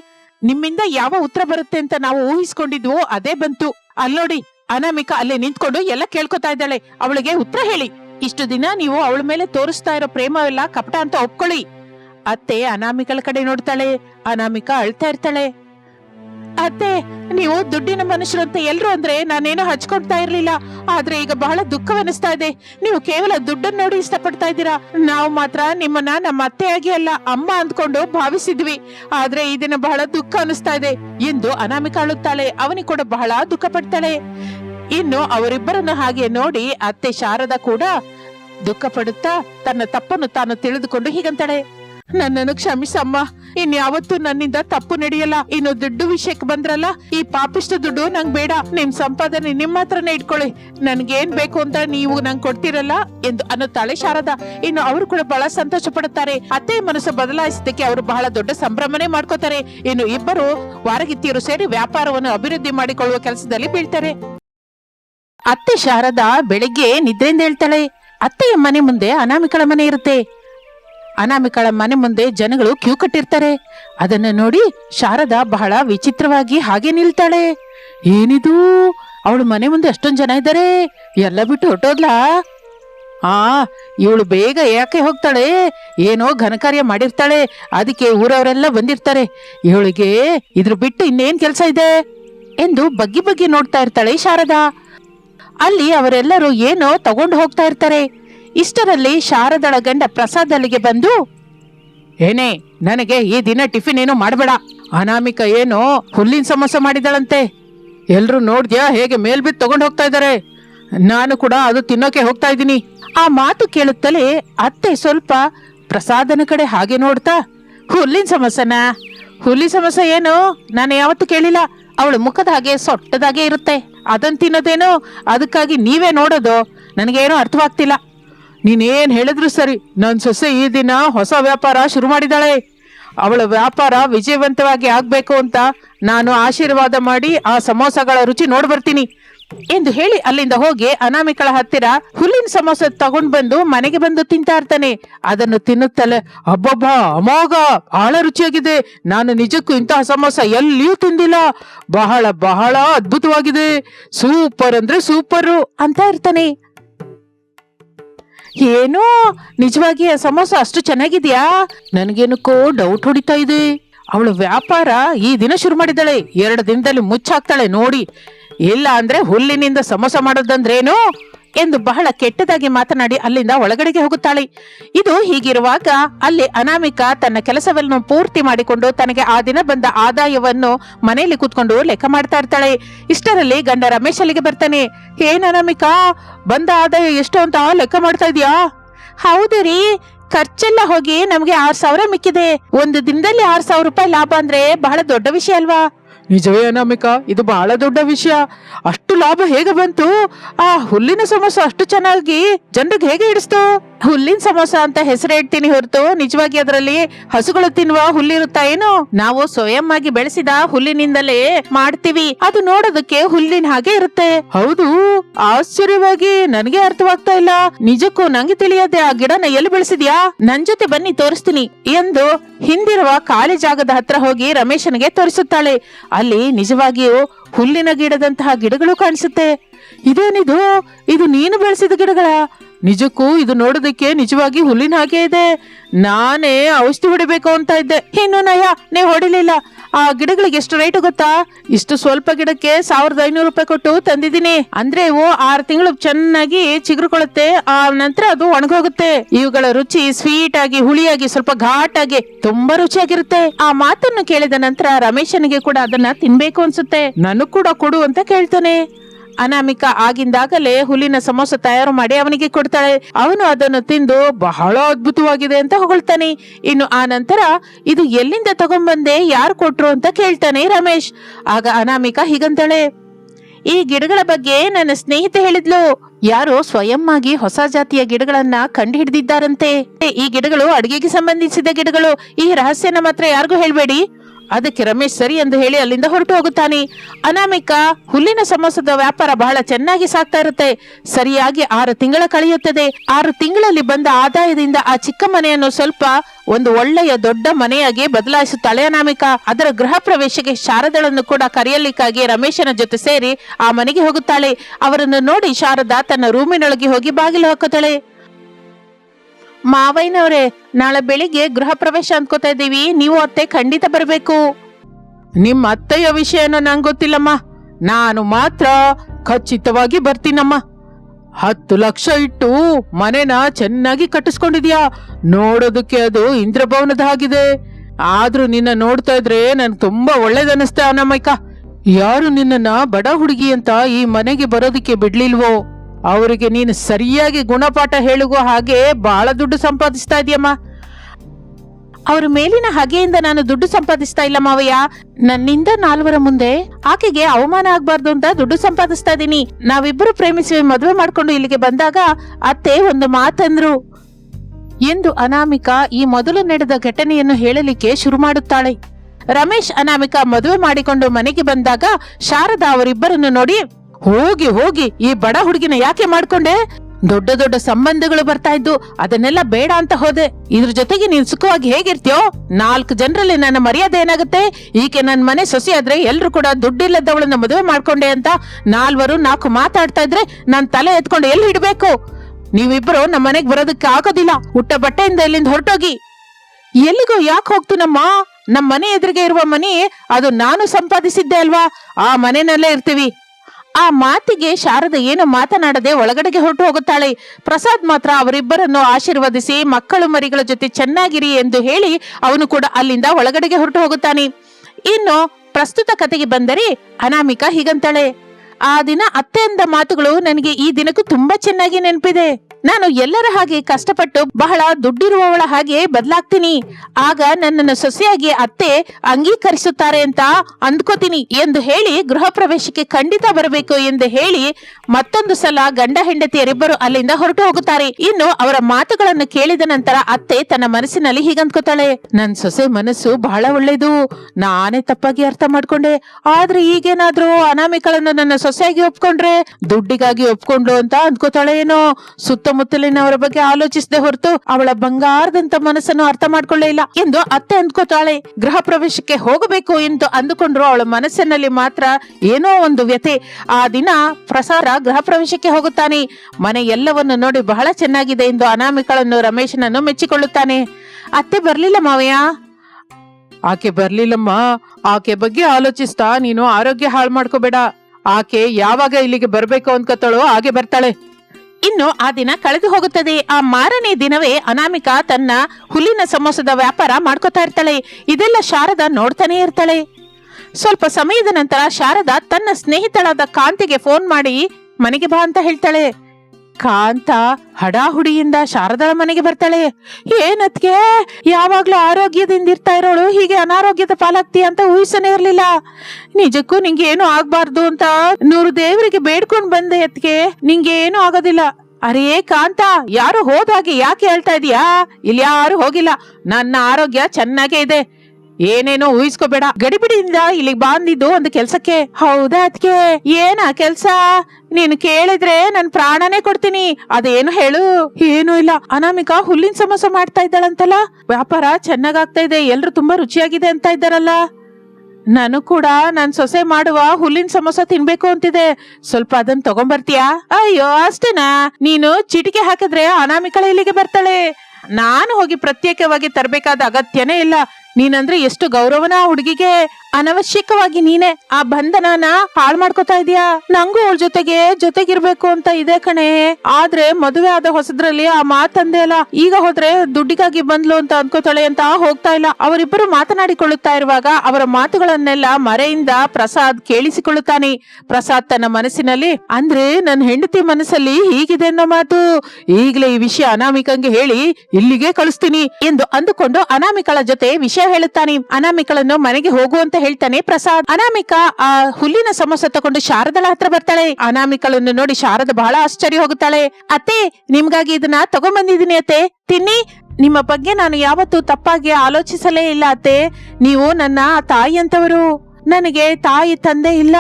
ನಿಮ್ಮಿಂದ ಯಾವ ಉತ್ತರ ಬರುತ್ತೆ ಅಂತ ನಾವು ಊಹಿಸ್ಕೊಂಡಿದ್ವೋ ಅದೇ ಬಂತು. ಅಲ್ಲೋಡಿ ಅನಾಮಿಕ ಅಲ್ಲೇ ನಿಂತ್ಕೊಂಡು ಎಲ್ಲ ಕೇಳ್ಕೊತಾ ಇದ್ದಾಳೆ. ಅವಳಿಗೆ ಉತ್ತರ ಹೇಳಿ. ಇಷ್ಟು ದಿನ ನೀವು ಅವಳ ಮೇಲೆ ತೋರಿಸ್ತಾ ಇರೋ ಪ್ರೇಮವೆಲ್ಲ ಕಪಟ ಅಂತ ಒಪ್ಕೊಳ್ಳಿ. ಅತ್ತೆ ಅನಾಮಿಕಳ ಕಡೆ ನೋಡ್ತಾಳೆ. ಅನಾಮಿಕ ಅಳ್ತಾ ಇರ್ತಾಳೆ. ಅತ್ತೆ, ನೀವು ದುಡ್ಡಿನ ಮನುಷ್ಯರು ಅಂತ ಎಲ್ರು ಅಂದ್ರೆ ನಾನೇನು ಹಚ್ಕೊಡ್ತಾ ಇರ್ಲಿಲ್ಲ. ಆದ್ರೆ ಈಗ ಬಹಳ ದುಃಖವೆನಿಸ್ತಾ ಇದೆ. ನೀವು ಕೇವಲ ದುಡ್ಡನ್ನ ನೋಡಿ ಇಷ್ಟಪಡ್ತಾ ಇದ್ದೀರಾ? ನಾವು ಮಾತ್ರ ನಿಮ್ಮನ್ನ ನಮ್ಮ ಅತ್ತೆಯಾಗಿ ಅಲ್ಲ, ಅಮ್ಮ ಅಂದ್ಕೊಂಡು ಭಾವಿಸಿದ್ವಿ. ಆದ್ರೆ ಇದನ್ನ ದಿನ ಬಹಳ ದುಃಖ ಅನಿಸ್ತಾ ಇದೆ. ಎಂದು ಅನಾಮಿಕ ಅಳುತ್ತಾಳೆ ಅವನಿಗೆ ಕೂಡ ಬಹಳ ದುಃಖ ಪಡ್ತಾಳೆ ಇನ್ನು ಅವರಿಬ್ಬರನ್ನು ಹಾಗೆ ನೋಡಿ ಅತ್ತೆ ಶಾರದಾ ಕೂಡ ದುಃಖ ಪಡುತ್ತಾ ತನ್ನ ತಪ್ಪನ್ನು ತಾನು ತಿಳಿದುಕೊಂಡು ಹೀಗಂತಾಳೆ. ನನ್ನನ್ನು ಕ್ಷಮಿಸಮ್ಮ. ಇನ್ಯಾವತ್ತೂ ನನ್ನಿಂದ ತಪ್ಪು ನಡೆಯಲ್ಲ. ಇನ್ನು ದುಡ್ಡು ವಿಷಯಕ್ಕೆ ಬಂದ್ರಲ್ಲ? ಈ ಪಾಪಿಷ್ಟ ದುಡ್ಡು ನಂಗ್ ಬೇಡ. ನಿಮ್ ಸಂಪಾದನೆ ನಿಮ್ಮ ಹತ್ರನೇ ಇಟ್ಕೊಳ್ಳಿ. ನನ್ಗೇನ್ ಬೇಕು ಅಂತ ನೀವು ನಂಗ್ ಕೊಡ್ತಿರಲ್ಲ ಎಂದು ಅನ್ನುತ್ತಾಳೆ ಶಾರದಾ. ಇನ್ನು ಅವರು ಕೂಡ ಬಹಳ ಸಂತೋಷ ಪಡುತ್ತಾರೆ. ಅತ್ತೆ ಮನಸ್ಸು ಬದಲಾಯಿಸದಕ್ಕೆ ಅವರು ಬಹಳ ದೊಡ್ಡ ಸಂಭ್ರಮನೆ ಮಾಡ್ಕೋತಾರೆ. ಇನ್ನು ಇಬ್ಬರು ವಾರಗಿತ್ತಿಯರು ಸೇರಿ ವ್ಯಾಪಾರವನ್ನು ಅಭಿವೃದ್ಧಿ ಮಾಡಿಕೊಳ್ಳುವ ಕೆಲಸದಲ್ಲಿ ಬೀಳ್ತಾರೆ. ಅತ್ತೆ ಶಾರದಾ ಬೆಳಿಗ್ಗೆ ನಿದ್ರೆಯಿಂದ ಹೇಳ್ತಾಳೆ, ಅತ್ತೆಯ ಮನೆ ಮುಂದೆ ಅನಾಮಿಕಳ ಮನೆ ಇರುತ್ತೆ. ಅನಾಮಿಕಳ ಮನೆ ಮುಂದೆ ಜನಗಳು ಕ್ಯೂ ಕಟ್ಟಿರ್ತಾರೆ. ಅದನ್ನ ನೋಡಿ ಶಾರದಾ ಬಹಳ ವಿಚಿತ್ರವಾಗಿ ಹಾಗೆ ನಿಲ್ತಾಳೆ. ಏನಿದು? ಅವಳು ಮನೆ ಮುಂದೆ ಅಷ್ಟೊಂದು ಜನ ಇದ್ದಾರೆ. ಎಲ್ಲ ಬಿಟ್ಟು ಹೊಟ್ಟೋದ್ಲಾ ಆ, ಇವಳು ಬೇಗ ಯಾಕೆ ಹೋಗ್ತಾಳೆ. ಏನೋ ಘನಕಾರ್ಯ ಮಾಡಿರ್ತಾಳೆ. ಅದಕ್ಕೆ ಊರವರೆಲ್ಲ ಬಂದಿರ್ತಾರೆ. ಇವಳಿಗೆ ಇದ್ರ ಬಿಟ್ಟು ಇನ್ನೇನ್ ಕೆಲಸ ಇದೆ? ಎಂದು ಬಗ್ಗಿ ಬಗ್ಗಿ ನೋಡ್ತಾ ಇರ್ತಾಳೆ ಶಾರದಾ. ಅಲ್ಲಿ ಅವರೆಲ್ಲರೂ ಏನೋ ತಗೊಂಡು ಹೋಗ್ತಾ ಇರ್ತಾರೆ. ಇಷ್ಟರಲ್ಲಿ ಶಾರದಳ ಗಂಡ ಪ್ರಸಾದ್ ಅಲ್ಲಿಗೆ ಬಂದು, ಏನೇ, ನನಗೆ ಈ ದಿನ ಟಿಫಿನ್ ಏನು ಮಾಡಬೇಡ. ಅನಾಮಿಕ ಏನೋ ಹುಲ್ಲಿನ ಸಮೋಸ ಮಾಡಿದಳಂತೆ. ಎಲ್ರು ನೋಡ್ದ್ಯಾ ಹೇಗೆ ಮೇಲ್ಬಿಟ್ಟು ತಗೊಂಡು ಹೋಗ್ತಾ ಇದ್ದಾರೆ? ನಾನು ಕೂಡ ಅದು ತಿನ್ನೋಕೆ ಹೋಗ್ತಾ ಇದ್ದೀನಿ. ಆ ಮಾತು ಕೇಳುತ್ತಲೇ ಅತ್ತೆ ಸ್ವಲ್ಪ ಪ್ರಸಾದನ ಕಡೆ ಹಾಗೆ ನೋಡ್ತಾ, ಹುಲ್ಲಿನ ಸಮಸ್ಯೆನಾ ಹುಲಿ ಸಮಸ್ಯೆ ಏನು? ನಾನು ಯಾವತ್ತೂ ಕೇಳಿಲ್ಲ. ಅವಳ ಮುಖದ ಹಾಗೆ ಸೊಟ್ಟದಾಗೆ ಇರುತ್ತೆ. ಅದನ್ನು ತಿನ್ನೋದೇನೋ, ಅದಕ್ಕಾಗಿ ನೀವೇ ನೋಡೋದು. ನನಗೇನೋ ಅರ್ಥವಾಗ್ತಿಲ್ಲ. ನೀನೇನ್ ಹೇಳಿದ್ರು ಸರಿ. ನನ್ನ ಸೊಸೆ ಈ ದಿನ ಹೊಸ ವ್ಯಾಪಾರ ಶುರು ಮಾಡಿದಾಳೆ. ಅವಳ ವ್ಯಾಪಾರ ವಿಜಯವಂತವಾಗಿ ಆಗ್ಬೇಕು ಅಂತ ನಾನು ಆಶೀರ್ವಾದ ಮಾಡಿ ಆ ಸಮೋಸಗಳ ರುಚಿ ನೋಡ್ ಬರ್ತೀನಿ. ಎಂದು ಹೇಳಿ ಅಲ್ಲಿಂದ ಹೋಗಿ ಅನಾಮಿಕಳ ಹತ್ತಿರ ಹುಲ್ಲಿನ ಸಮೋಸ ತಗೊಂಡ್ ಬಂದು ಮನೆಗೆ ಬಂದು ತಿಂತಾ ಇರ್ತಾನೆ. ಅದನ್ನು ತಿನ್ನುತ್ತಲೇ, ಅಬ್ಬಬ್ಬಾ, ಅಮೋಘ ಬಹಳ ರುಚಿಯಾಗಿದೆ. ನಾನು ನಿಜಕ್ಕೂ ಇಂತಹ ಸಮೋಸ ಎಲ್ಲಿಯೂ ತಿಂದಿಲ್ಲ. ಬಹಳ ಬಹಳ ಅದ್ಭುತವಾಗಿದೆ. ಸೂಪರ್ ಅಂದ್ರೆ ಸೂಪರು, ಅಂತ ಇರ್ತಾನೆ. ಏನು? ನಿಜವಾಗಿ ಆ ಸಮೋಸ ಅಷ್ಟು ಚೆನ್ನಾಗಿದ್ಯಾ? ನನ್ಗೇನಕ್ಕೋ ಡೌಟ್ ಹೊಡಿತಾ ಇದೆ. ಅವಳು ವ್ಯಾಪಾರ ಈ ದಿನ ಶುರು ಮಾಡಿದ್ದಾಳೆ. ಎರಡು ದಿನದಲ್ಲಿ ಮುಚ್ಚಾಕ್ತಾಳೆ ನೋಡಿ. ಇಲ್ಲ ಅಂದ್ರೆ ಹುಲ್ಲಿನಿಂದ ಸಮೋಸ ಮಾಡೋದಂದ್ರೇನು? ಎಂದು ಬಹಳ ಕೆಟ್ಟದಾಗಿ ಮಾತನಾಡಿ ಅಲ್ಲಿಂದ ಒಳಗಡೆಗೆ ಹೋಗುತ್ತಾಳೆ. ಇದು ಹೀಗಿರುವಾಗ ಅಲ್ಲಿ ಅನಾಮಿಕ ತನ್ನ ಕೆಲಸವನ್ನು ಪೂರ್ತಿ ಮಾಡಿಕೊಂಡು ತನಗೆ ಆ ದಿನ ಬಂದ ಆದಾಯವನ್ನು ಮನೆಯಲ್ಲಿ ಕೂತ್ಕೊಂಡು ಲೆಕ್ಕ ಮಾಡ್ತಾ ಇರ್ತಾಳೆ. ಇಷ್ಟರಲ್ಲಿ ಗಂಡ ರಮೇಶ್ ಅಲ್ಲಿಗೆ ಬರ್ತಾನೆ. ಏನ್ ಅನಾಮಿಕಾ, ಬಂದ ಆದಾಯ ಎಷ್ಟು ಅಂತ ಲೆಕ್ಕ ಮಾಡ್ತಾ ಇದೀಯಾ? ಹೌದು ರೀ, ಖರ್ಚೆಲ್ಲ ಹೋಗಿ ನಮ್ಗೆ ಆರ್ ಸಾವಿರ ಮಿಕ್ಕಿದೆ. ಒಂದು ದಿನದಲ್ಲಿ ಆರ್ ಸಾವಿರ ರೂಪಾಯಿ ಲಾಭ ಅಂದ್ರೆ ಬಹಳ ದೊಡ್ಡ ವಿಷಯ ಅಲ್ವಾ? ನಿಜವೇ ಅನಾಮಿಕಾ? ಇದು ಬಹಳ ದೊಡ್ಡ ವಿಷಯ. ಅಷ್ಟು ಲಾಭ ಹೇಗೆ ಬಂತು? ಆ ಹುಲ್ಲಿನ ಸಮೋಸ ಅಷ್ಟು ಚೆನ್ನಾಗಿ ಜನರಿಗೆ ಹೇಗೆ ಹಿಡಿಸ್ತು? ಹುಲ್ಲಿನ ಸಮೋಸ ಅಂತ ಹೆಸರು ಇಡ್ತೀನಿ ಹೊರತು. ನಿಜವಾಗಿ ಅದರಲ್ಲಿ ಹಸುಗಳು ತಿನ್ನುವ ಹುಲ್ಲಿರುತ್ತಾ ಏನು? ನಾವು ಸ್ವಯಂ ಆಗಿ ಬೆಳೆಸಿದ ಹುಲ್ಲಿನಿಂದಲೇ ಮಾಡ್ತೀವಿ. ಅದು ನೋಡೋದಕ್ಕೆ ಹುಲ್ಲಿನ ಹಾಗೆ ಇರುತ್ತೆ. ಹೌದು. ಆಶ್ಚರ್ಯವಾಗಿ ನನಗೆ ಅರ್ಥವಾಗ್ತಾ ಇಲ್ಲ. ನಿಜಕ್ಕೂ ನಂಗೆ ತಿಳಿಯದೆ ಆ ಗಿಡನ ಎಲ್ಲಿ ಬೆಳೆಸಿದ್ಯಾ? ನನ್ ಜೊತೆ ಬನ್ನಿ ತೋರಿಸ್ತೀನಿ ಎಂದು ಹಿಂದಿರುವ ಖಾಲಿ ಜಾಗದ ಹತ್ರ ಹೋಗಿ ರಮೇಶನಿಗೆ ತೋರಿಸುತ್ತಾಳೆ. ಅಲ್ಲಿ ನಿಜವಾಗಿಯೂ ಹುಲ್ಲಿನ ಗಿಡದಂತಹ ಗಿಡಗಳು ಕಾಣಿಸುತ್ತೆ. ಇದೇನಿದು? ಇದು ನೀನು ಬೆಳೆಸಿದ ಗಿಡಗಳ? ನಿಜಕ್ಕೂ ಇದು ನೋಡೋದಕ್ಕೆ ನಿಜವಾಗಿ ಹುಲ್ಲಿನ ಹಾಗೆ ಇದೆ. ನಾನೇ ಔಷಧಿ ಹೊಡಿಬೇಕು ಅಂತ ಇದ್ದೆ. ಇನ್ನು ನಯ, ನೀವು ಹೊಡಿಲಿಲ್ಲ. ಆ ಗಿಡಗಳಿಗೆ ಎಷ್ಟು ರೇಟ್ ಗೊತ್ತಾ? ಇಷ್ಟು ಸ್ವಲ್ಪ ಗಿಡಕ್ಕೆ ಸಾವಿರದ ಐನೂರು ರೂಪಾಯಿ ಕೊಟ್ಟು ತಂದಿದ್ದೀನಿ. ಅಂದ್ರೆ ಇವು ಆರು ತಿಂಗಳು ಚೆನ್ನಾಗಿ ಚಿಗುರುಕೊಳ್ಳುತ್ತೆ. ಆ ನಂತರ ಅದು ಒಣಗೋಗುತ್ತೆ. ಇವುಗಳ ರುಚಿ ಸ್ವೀಟ್ ಆಗಿ, ಹುಳಿಯಾಗಿ, ಸ್ವಲ್ಪ ಘಾಟ್ ಆಗಿ ತುಂಬಾ ರುಚಿಯಾಗಿರುತ್ತೆ. ಆ ಮಾತನ್ನು ಕೇಳಿದ ನಂತರ ರಮೇಶನಿಗೆ ಕೂಡ ಅದನ್ನ ತಿನ್ಬೇಕು ಅನ್ಸುತ್ತೆ. ನನಗ್ ಕೂಡ ಕೊಡು ಅಂತ ಕೇಳ್ತಾನೆ. ಅನಾಮಿಕ ಆಗಿಂದಾಗಲೇ ಹುಲ್ಲಿನ ಸಮೋಸ ತಯಾರು ಮಾಡಿ ಅವನಿಗೆ ಕೊಡ್ತಾಳೆ. ಅವನು ಅದನ್ನು ತಿಂದು ಬಹಳ ಅದ್ಭುತವಾಗಿದೆ ಅಂತ ಹೊಗಳ್ತಾನೆ. ಇನ್ನು ಆ ನಂತರ ಇದು ಎಲ್ಲಿಂದ ತಗೊಂಡ್ಬಂದೆ, ಯಾರು ಕೊಟ್ರು ಅಂತ ಕೇಳ್ತಾನೆ ರಮೇಶ್. ಆಗ ಅನಾಮಿಕ ಹೀಗಂತಾಳೆ. ಈ ಗಿಡಗಳ ಬಗ್ಗೆ ನನ್ನ ಸ್ನೇಹಿತೆ ಹೇಳಿದ್ಲು. ಯಾರೋ ಸ್ವಯಂ ಆಗಿ ಹೊಸ ಜಾತಿಯ ಗಿಡಗಳನ್ನ ಕಂಡು ಹಿಡಿದಿದ್ದಾರಂತೆ ಈ ಗಿಡಗಳು ಅಡಿಗೆಗೆ ಸಂಬಂಧಿಸಿದ ಗಿಡಗಳು. ಈ ರಹಸ್ಯನ ಮಾತ್ರ ಯಾರಿಗೂ ಹೇಳ್ಬೇಡಿ. ಅದಕ್ಕೆ ರಮೇಶ್ ಸರಿ ಎಂದು ಹೇಳಿ ಅಲ್ಲಿಂದ ಹೊರಟು ಹೋಗುತ್ತಾನೆ. ಅನಾಮಿಕ ಹುಲ್ಲಿನ ಸಮೋಸದ ವ್ಯಾಪಾರ ಬಹಳ ಚೆನ್ನಾಗಿ ಸಾಕ್ತಾ ಇರುತ್ತೆ. ಸರಿಯಾಗಿ ಆರು ತಿಂಗಳ ಕಳೆಯುತ್ತದೆ. ಆರು ತಿಂಗಳಲ್ಲಿ ಬಂದ ಆದಾಯದಿಂದ ಆ ಚಿಕ್ಕ ಮನೆಯನ್ನು ಸ್ವಲ್ಪ ಒಂದು ಒಳ್ಳೆಯ ದೊಡ್ಡ ಮನೆಯಾಗಿ ಬದಲಾಯಿಸುತ್ತಾಳೆ ಅನಾಮಿಕ. ಅದರ ಗೃಹ ಪ್ರವೇಶಕ್ಕೆ ಶಾರದಳನ್ನು ಕೂಡ ಕರೆಯಲಿಕ್ಕಾಗಿ ರಮೇಶನ ಜೊತೆ ಸೇರಿ ಆ ಮನೆಗೆ ಹೋಗುತ್ತಾಳೆ. ಅವರನ್ನು ನೋಡಿ ಶಾರದಾ ತನ್ನ ರೂಮಿನೊಳಗೆ ಹೋಗಿ ಬಾಗಿಲು ಹಾಕುತ್ತಾಳೆ. ಮಾವಯ್ಯನವ್ರೆ, ನಾಳೆ ಬೆಳಿಗ್ಗೆ ಗೃಹ ಪ್ರವೇಶ ಅಂದ್ಕೋತಾ ಇದ್ದೀವಿ. ನೀವು ಅತ್ತೆ ಖಂಡಿತ ಬರಬೇಕು. ನಿಮ್ಮ ಅತ್ತೆಯ ವಿಷಯನೂ ನಂಗೆ ಗೊತ್ತಿಲ್ಲಮ್ಮ. ನಾನು ಮಾತ್ರ ಖಚಿತವಾಗಿ ಬರ್ತೀನಮ್ಮ. ಹತ್ತು ಲಕ್ಷ ಇಟ್ಟು ಮನೆನ ಚೆನ್ನಾಗಿ ಕಟ್ಟಿಸ್ಕೊಂಡಿದ್ಯಾ? ನೋಡೋದಕ್ಕೆ ಅದು ಇಂದ್ರಭವನದ ಆಗಿದೆ ಆದ್ರೂ ನಿನ್ನ ನೋಡ್ತಾ ಇದ್ರೆ ನನ್ಗೆ ತುಂಬಾ ಒಳ್ಳೇದನ್ನಿಸ್ತಾ ಅನಮೈಕ. ಯಾರು ನಿನ್ನನ್ನ ಬಡ ಹುಡುಗಿ ಅಂತ ಈ ಮನೆಗೆ ಬರೋದಕ್ಕೆ ಬಿಡ್ಲಿಲ್ವೋ? ಅವರಿಗೆ ನೀನು ಸರಿಯಾಗಿ ಗುಣಪಾಠ ಹೇಳುವ ಹಾಗೆ ಬಹಳ ದುಡ್ಡು ಸಂಪಾದಿಸ್ತಾ ಇದೆಯಮ್ಮ. ಅವ್ರ ಮೇಲಿನ ಹಗೆಯಿಂದ ನಾನು ದುಡ್ಡು ಸಂಪಾದಿಸ್ತಾ ಇಲ್ಲ ಮಾವಯ್ಯ. ನನ್ನಿಂದ ನಾಲ್ವರ ಮುಂದೆ ಆಕೆಗೆ ಅವಮಾನ ಆಗ್ಬಾರ್ದು ಅಂತ ದುಡ್ಡು ಸಂಪಾದಿಸ್ತಾ ಇದ್ದೀನಿ ನಾವಿಬ್ಬರು ಪ್ರೇಮಿಸಿ ಮದುವೆ ಮಾಡ್ಕೊಂಡು ಇಲ್ಲಿಗೆ ಬಂದಾಗ ಅತ್ತೆ ಒಂದು ಮಾತಂದ್ರು. ಎಂದು ಅನಾಮಿಕ ಈ ಮೊದಲು ನಡೆದ ಘಟನೆಯನ್ನು ಹೇಳಲಿಕ್ಕೆ ಶುರು ಮಾಡುತ್ತಾಳೆ. ರಮೇಶ್ ಅನಾಮಿಕ ಮದುವೆ ಮಾಡಿಕೊಂಡು ಮನೆಗೆ ಬಂದಾಗ ಶಾರದಾ ಅವರಿಬ್ಬರನ್ನು ನೋಡಿ ಹೋಗಿ ಹೋಗಿ ಈ ಬಡ ಹುಡುಗಿನ ಯಾಕೆ ಮಾಡ್ಕೊಂಡೆ? ದೊಡ್ಡ ದೊಡ್ಡ ಸಂಬಂಧಗಳು ಬರ್ತಾ ಇದ್ದು ಅದನ್ನೆಲ್ಲ ಬೇಡ ಅಂತ ಹೋದೆ. ಇದ್ರ ಜೊತೆಗೆ ನೀನ್ ಸುಖವಾಗಿ ಹೇಗಿರ್ತೀಯೋ? ನಾಲ್ಕು ಜನರಲ್ಲಿ ನನ್ನ ಮರ್ಯಾದೆ ಏನಾಗುತ್ತೆ? ಈಕೆ ನನ್ನ ಮನೆ ಸೊಸಿ ಆದ್ರೆ ಎಲ್ರು ಕೂಡ ದುಡ್ಡಿಲ್ಲದವಳನ್ನ ಮದುವೆ ಮಾಡ್ಕೊಂಡೆ ಅಂತ ನಾಲ್ವರು ನಾಲ್ಕು ಮಾತಾಡ್ತಾ ಇದ್ರೆ ನಾನ್ ತಲೆ ಎತ್ಕೊಂಡು ಎಲ್ಲಿ ಇಡ್ಬೇಕು? ನೀವಿಬ್ರು ನಮ್ಮ ಮನೆಗ್ ಬರೋದಕ್ಕೆ ಆಗೋದಿಲ್ಲ. ಹುಟ್ಟ ಬಟ್ಟೆಯಿಂದ ಇಲ್ಲಿಂದ ಹೊರಟೋಗಿ. ಎಲ್ಲಿಗೂ ಯಾಕೆ ಹೋಗ್ತೀನಮ್ಮ? ನಮ್ಮ ಮನೆ ಎದುರಿಗೆ ಇರುವ ಮನೆ, ಅದು ನಾನು ಸಂಪಾದಿಸಿದ್ದೆ ಅಲ್ವಾ? ಆ ಮನೆನಲ್ಲೇ ಇರ್ತೀವಿ. ಆ ಮಾತಿಗೆ ಶಾರದ ಏನು ಮಾತನಾಡದೆ ಒಳಗಡೆಗೆ ಹೊರಟು ಹೋಗುತ್ತಾಳೆ. ಪ್ರಸಾದ್ ಮಾತ್ರ ಅವರಿಬ್ಬರನ್ನು ಆಶೀರ್ವದಿಸಿ ಮಕ್ಕಳು ಮರಿಗಳ ಜೊತೆ ಚೆನ್ನಾಗಿರಿ ಎಂದು ಹೇಳಿ ಅವನು ಕೂಡ ಅಲ್ಲಿಂದ ಒಳಗಡೆಗೆ ಹೊರಟು ಹೋಗುತ್ತಾನೆ. ಇನ್ನು ಪ್ರಸ್ತುತ ಕತೆಗೆ ಬಂದರೆ ಅನಾಮಿಕ ಹೀಗಂತಾಳೆ. ಆ ದಿನ ಅತ್ತೆ ಅಂದ ಮಾತುಗಳು ನನಗೆ ಈ ದಿನಕ್ಕೂ ತುಂಬಾ ಚೆನ್ನಾಗಿ ನೆನಪಿದೆ. ನಾನು ಎಲ್ಲರ ಹಾಗೆ ಕಷ್ಟಪಟ್ಟು ಬಹಳ ದುಡ್ಡಿರುವವಳ ಹಾಗೆ ಬದಲಾಗ್ತೀನಿ. ಆಗ ನನ್ನನ್ನು ಸೊಸೆಯಾಗಿ ಅತ್ತೆ ಅಂಗೀಕರಿಸುತ್ತಾರೆ ಅಂತ ಅಂದ್ಕೋತೀನಿ ಎಂದು ಹೇಳಿ ಗೃಹ ಪ್ರವೇಶಕ್ಕೆ ಖಂಡಿತ ಬರಬೇಕು ಎಂದು ಹೇಳಿ ಮತ್ತೊಂದು ಸಲ ಗಂಡ ಹೆಂಡತಿಯರಿಬ್ಬರು ಅಲ್ಲಿಂದ ಹೊರಟು ಹೋಗುತ್ತಾರೆ. ಇನ್ನು ಅವರ ಮಾತುಗಳನ್ನು ಕೇಳಿದ ನಂತರ ಅತ್ತೆ ತನ್ನ ಮನಸ್ಸಿನಲ್ಲಿ ಹೀಗಂದ್ಕೋತಾಳೆ ನನ್ ಸೊಸೆ ಮನಸ್ಸು ಬಹಳ ಒಳ್ಳೇದು ನಾನೇ ತಪ್ಪಾಗಿ ಅರ್ಥ ಮಾಡ್ಕೊಂಡೆ. ಆದ್ರೆ ಈಗೇನಾದ್ರೂ ಅನಾಮಿಕಳನ್ನು ನನ್ನ ಸೊಸೆಯಾಗಿ ಒಪ್ಕೊಂಡ್ರೆ, ದುಡ್ಡಿಗಾಗಿ ಒಪ್ಕೊಂಡು ಅಂತ ಅಂದ್ಕೋತಾಳೆ ಏನೋ? ಸುತ್ತಮುತ್ತಲಿನವರ ಬಗ್ಗೆ ಆಲೋಚಿಸದೆ ಹೊರತು ಅವಳ ಬಂಗಾರದಂತ ಮನಸ್ಸನ್ನು ಅರ್ಥ ಮಾಡ್ಕೊಳ್ಳೇ ಇಲ್ಲ ಎಂದು ಅತ್ತೆ ಅಂದ್ಕೋತಾಳೆ. ಗೃಹ ಪ್ರವೇಶಕ್ಕೆ ಹೋಗಬೇಕು ಎಂದು ಅಂದುಕೊಂಡ್ರು ಅವಳ ಮನಸ್ಸಿನಲ್ಲಿ ಮಾತ್ರ ಏನೋ ಒಂದು ವ್ಯತೆ ಆ ದಿನ ಪ್ರಸಾರ ಗೃಹ ಪ್ರವೇಶಕ್ಕೆ ಹೋಗುತ್ತಾನೆ. ಮನೆ ಎಲ್ಲವನ್ನು ನೋಡಿ ಬಹಳ ಚೆನ್ನಾಗಿದೆ ಎಂದು ಅನಾಮಿಕಳನ್ನು ರಮೇಶನನ್ನು ಮೆಚ್ಚಿಕೊಳ್ಳುತ್ತಾನೆ. ಅತ್ತೆ ಬರ್ಲಿಲ್ಲ ಮಾವಯ್ಯ? ಆಕೆ ಬರ್ಲಿಲ್ಲಮ್ಮ. ಆಕೆ ಬಗ್ಗೆ ಆಲೋಚಿಸ್ತಾ ನೀನು ಆರೋಗ್ಯ ಹಾಳು ಮಾಡ್ಕೋಬೇಡ. ಆಕೆ ಯಾವಾಗ ಇಲ್ಲಿಗೆ ಬರಬೇಕು ಅನ್ಕೋತಾಳೋ ಹಾಗೆ ಬರ್ತಾಳೆ. ಇನ್ನು ಆ ದಿನ ಕಳೆದು ಹೋಗುತ್ತದೆ. ಆ ಮಾರನೇ ದಿನವೇ ಅನಾಮಿಕಾ ತನ್ನ ಹುಲ್ಲಿನ ಸಮೋಸದ ವ್ಯಾಪಾರ ಮಾಡ್ಕೋತಾ ಇರ್ತಾಳೆ. ಇದೆಲ್ಲ ಶಾರದಾ ನೋಡ್ತಾನೆ ಇರ್ತಾಳೆ. ಸ್ವಲ್ಪ ಸಮಯದ ನಂತರ ಶಾರದಾ ತನ್ನ ಸ್ನೇಹಿತಳಾದ ಕಾಂತಿಗೆ ಫೋನ್ ಮಾಡಿ, ಮನೆಗೆ ಬಾ ಅಂತ ಹೇಳ್ತಾಳೆ. ಕಾಂತ ಹಡಾಹುಡಿಯಿಂದ ಶಾರದಳ ಮನೆಗೆ ಬರ್ತಾಳೆ. ಏನತ್ಗೆ ಯಾವಾಗ್ಲೂ ಆರೋಗ್ಯದಿಂದ ಇರ್ತಾ ಇರೋಳು, ಹೀಗೆ ಅನಾರೋಗ್ಯದ ಪಾಲಾಗ್ತಿ ಅಂತ ಊಹಿಸನೇ ಇರ್ಲಿಲ್ಲ. ನಿಜಕ್ಕೂ ನಿಂಗೆ ಏನು ಆಗ್ಬಾರ್ದು ಅಂತ ನೂರು ದೇವರಿಗೆ ಬೇಡ್ಕೊಂಡ್ ಬಂದೆ ಅತ್ಗೆ ನಿಂಗೆ ಏನು ಆಗೋದಿಲ್ಲ. ಅರೇ ಕಾಂತ, ಯಾರು ಹೋದಾಗೆ ಯಾಕೆ ಹೇಳ್ತಾ ಇದೀಯಾ? ಇಲ್ಲಿ ಯಾರು ಹೋಗಿಲ್ಲ. ನನ್ನ ಆರೋಗ್ಯ ಚೆನ್ನಾಗೇ ಇದೆ. ಏನೇನೋ ಊಹಿಸ್ಕೋಬೇಡ. ಗಡಿಬಿಡಿಯಿಂದ ಇಲ್ಲಿಗೆ ಬಂದಿದ್ದು ಒಂದು ಕೆಲ್ಸಕ್ಕೆ. ಹೌದಾ ಅದ್ಕೆ? ಏನ ಕೆಲ್ಸ? ನೀನು ಕೇಳಿದ್ರೆ ನನ್ ಪ್ರಾಣನೇ ಕೊಡ್ತೀನಿ. ಅದೇನು ಹೇಳು? ಏನು ಇಲ್ಲ. ಅನಾಮಿಕಾ ಹುಲ್ಲಿನ ಸಮೋಸ ಮಾಡ್ತಾ ಇದ್ದಾಳಂತಲ್ಲ? ವ್ಯಾಪಾರ ಚೆನ್ನಾಗಾಗ್ತಾ ಇದೆ. ಎಲ್ರು ತುಂಬಾ ರುಚಿಯಾಗಿದೆ ಅಂತ ಇದ್ದಾರಲ್ಲ? ನಾನು ಕೂಡ ನನ್ ಸೊಸೆ ಮಾಡುವ ಹುಲ್ಲಿನ ಸಮೋಸ ತಿನ್ಬೇಕು ಅಂತಿದೆ ಸ್ವಲ್ಪ ಅದನ್ನ ತಗೊಂಬರ್ತೀಯಾ? ಅಯ್ಯೋ, ಅಷ್ಟೇನಾ? ನೀನು ಚಿಟಿಕೆ ಹಾಕಿದ್ರೆ ಅನಾಮಿಕಳ ಇಲ್ಲಿಗೆ ಬರ್ತಾಳೆ. ನಾನು ಹೋಗಿ ಪ್ರತ್ಯೇಕವಾಗಿ ತರಬೇಕಾದ ಅಗತ್ಯನೇ ಇಲ್ಲ. ನೀನಂದ್ರೆ ಎಷ್ಟು ಗೌರವನ ಹುಡುಗಿಗೆ ಅನವಶ್ಯಕವಾಗಿ ನೀನೆ ಆ ಬಂಧನನ ಹಾಳು ಮಾಡ್ಕೋತಾ ಇದೀಯಾ? ನಂಗೂ ಅವ್ರ ಜೊತೆಗೆ ಜೊತೆಗಿರ್ಬೇಕು ಅಂತ ಇದೆ ಕಣೆ. ಆದ್ರೆ ಮದುವೆ ಆದ ಹೊಸದ್ರಲ್ಲಿ ಆ ಮಾತಂದೆ ಅಲ್ಲ. ಈಗ ಹೋದ್ರೆ ದುಡ್ಡಿಗಾಗಿ ಬಂದ್ಲು ಅಂತ ಅನ್ಕೋತಾಳೆ ಅಂತ ಹೋಗ್ತಾ ಇಲ್ಲ. ಅವರಿಬ್ಬರು ಮಾತನಾಡಿಕೊಳ್ಳುತ್ತಾ ಇರುವಾಗ ಅವರ ಮಾತುಗಳನ್ನೆಲ್ಲ ಮರೆಯಿಂದ ಪ್ರಸಾದ್ ಕೇಳಿಸಿಕೊಳ್ಳುತ್ತಾನೆ. ಪ್ರಸಾದ್ ತನ್ನ ಮನಸ್ಸಿನಲ್ಲಿ, ಅಂದ್ರೆ ನನ್ನ ಹೆಂಡತಿ ಮನಸ್ಸಲ್ಲಿ ಹೀಗಿದೆ ಅನ್ನೋ ಮಾತು. ಈಗಲೇ ಈ ವಿಷಯ ಅನಾಮಿಕಂಗೆ ಹೇಳಿ ಇಲ್ಲಿಗೆ ಕಳಿಸ್ತೀನಿ ಎಂದು ಅಂದುಕೊಂಡು ಅನಾಮಿಕಳ ಜೊತೆ ವಿಷಯ ಹೇಳುತ್ತಾನೆ, ಅನಾಮಿಕಳನ್ನು ಮನೆಗೆ ಹೋಗು ಅಂತ ಹೇಳ್ತಾನೆ ಪ್ರಸಾದ್. ಅನಾಮಿಕ ಆ ಹುಲ್ಲಿನ ಸಮೋಸ ತಗೊಂಡು ಶಾರದಳ ಹತ್ರ ಬರ್ತಾಳೆ. ಅನಾಮಿಕಳನ್ನು ನೋಡಿ ಶಾರದ ಬಹಳ ಆಶ್ಚರ್ಯ ಹೋಗುತ್ತಾಳೆ. ಅತ್ತೆ, ನಿಮ್ಗಾಗಿ ಇದನ್ನ ತಗೊಂಬಂದಿದ್ದೀನಿ ಅತ್ತೆ. ತಿನ್ನಿ, ನಿಮ್ಮ ಬಗ್ಗೆ ನಾನು ಯಾವತ್ತೂ ತಪ್ಪಾಗಿ ಆಲೋಚಿಸಲೇ ಇಲ್ಲ ಅತ್ತೆ. ನೀವು ನನ್ನ ತಾಯಿ ಅಂತವರು ನನಗೆ ತಾಯಿ ತಂದೆ ಇಲ್ಲ.